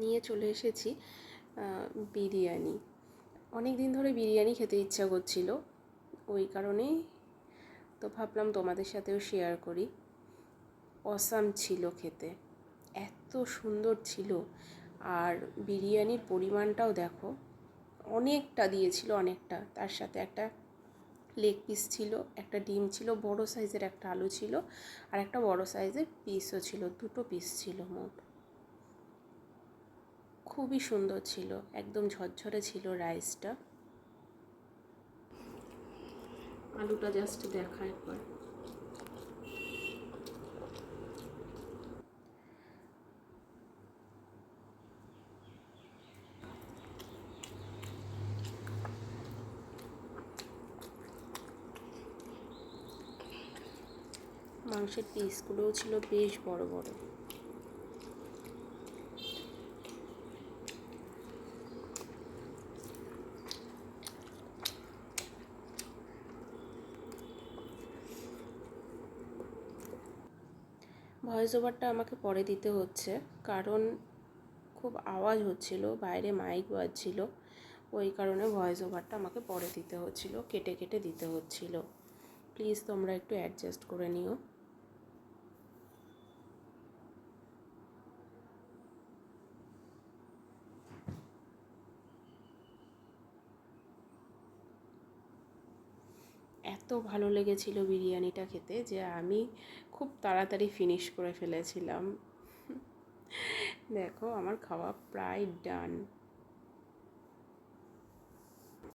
নিয়ে চলে এসেছি বিরিয়ানি। অনেক দিন ধরে বিরিয়ানি খেতে ইচ্ছা করছিল, ওই কারণেই তো ভাবলাম তোমাদের সাথেও শেয়ার করি। অসাম ছিল খেতে, এত সুন্দর ছিল। আর বিরিয়ানির পরিমাণটাও দেখো, অনেকটা দিয়েছিল অনেকটা। তার সাথে একটা লেগ পিস ছিল, একটা ডিম ছিল, বড় সাইজের একটা আলু ছিল, আর একটা বড় সাইজের পিসও ছিল, দুটো পিস ছিল মোট। খুবই সুন্দর ছিল, একদম ঝরঝরে ছিল রাইসটা আলুটা জাস্ট দেখা একবার। মাংসের পিসগুলোও ছিল বেশ বড় বড়। ভয়েস ওভারটা আমাকে পরে দিতে হচ্ছে। কারণ খুব আওয়াজ হচ্ছিল, বাইরে মাইক বাজছিল, ওই কারণে ভয়েস ওভারটা আমাকে পরে দিতে হচ্ছিল, কেটে কেটে দিতে হচ্ছিল। প্লিজ তোমরা একটু অ্যাডজাস্ট করে নিও। এত ভালো লেগেছিল বিরিয়ানিটা খেতে যে আমি খুব তাড়াতাড়ি ফিনিশ করে ফেলেছিলাম। দেখো আমার খাওয়া প্রায় ডান